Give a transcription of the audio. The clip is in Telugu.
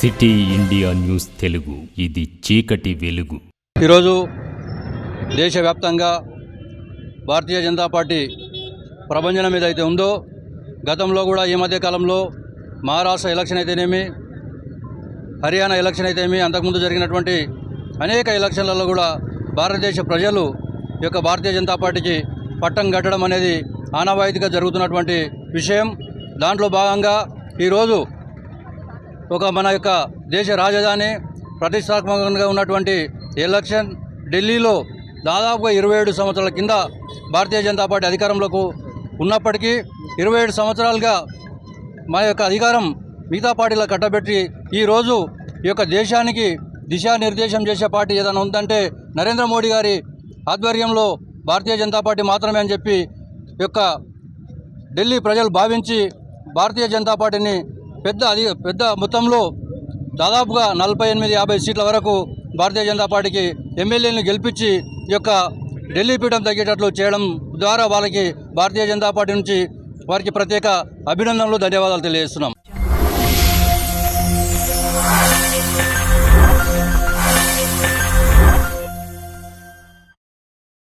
City India news Telugu. ఇది చీకటి వెలుగు. ఈరోజు దేశవ్యాప్తంగా భారతీయ జనతా పార్టీ ప్రభంజనం ఏదైతే ఉందో గతంలో కూడా ఈ మధ్య కాలంలో మహారాష్ట్ర ఎలక్షన్ అయితేనేమి హర్యానా ఎలక్షన్ అయితేనేమి అంతకుముందు జరిగినటువంటి అనేక ఎలక్షన్లలో కూడా భారతదేశ ప్రజలు ఈ యొక్క భారతీయ జనతా పార్టీకి పట్టం కట్టడం అనేది ఆనవాయితీగా జరుగుతున్నటువంటి విషయం. దాంట్లో భాగంగా ఈరోజు ఒక మన యొక్క దేశ రాజధాని ప్రతిష్టాత్మకంగా ఉన్నటువంటి ఎలక్షన్ ఢిల్లీలో దాదాపుగా ఇరవై ఏడు సంవత్సరాల కింద భారతీయ జనతా పార్టీ అధికారంలోకి ఉన్నప్పటికీ ఇరవై ఏడు సంవత్సరాలుగా మన యొక్క అధికారం మిగతా పార్టీల కట్టబెట్టి ఈరోజు ఈ యొక్క దేశానికి దిశానిర్దేశం చేసే పార్టీ ఏదైనా ఉందంటే నరేంద్ర మోడీ గారి ఆధ్వర్యంలో భారతీయ జనతా పార్టీ మాత్రమే అని చెప్పి యొక్క ఢిల్లీ ప్రజలు భావించి భారతీయ జనతా పార్టీని పెద్ద అది పెద్ద మొత్తంలో దాదాపుగా నలభై ఎనిమిది యాభై సీట్ల వరకు భారతీయ జనతా పార్టీకి ఎమ్మెల్యేలను గెలిపించి ఈ యొక్క ఢిల్లీ పీఠం తగ్గేటట్లు చేయడం ద్వారా వాళ్ళకి భారతీయ జనతా పార్టీ నుంచి వారికి ప్రత్యేక అభినందనలు ధన్యవాదాలు తెలియజేస్తున్నాం.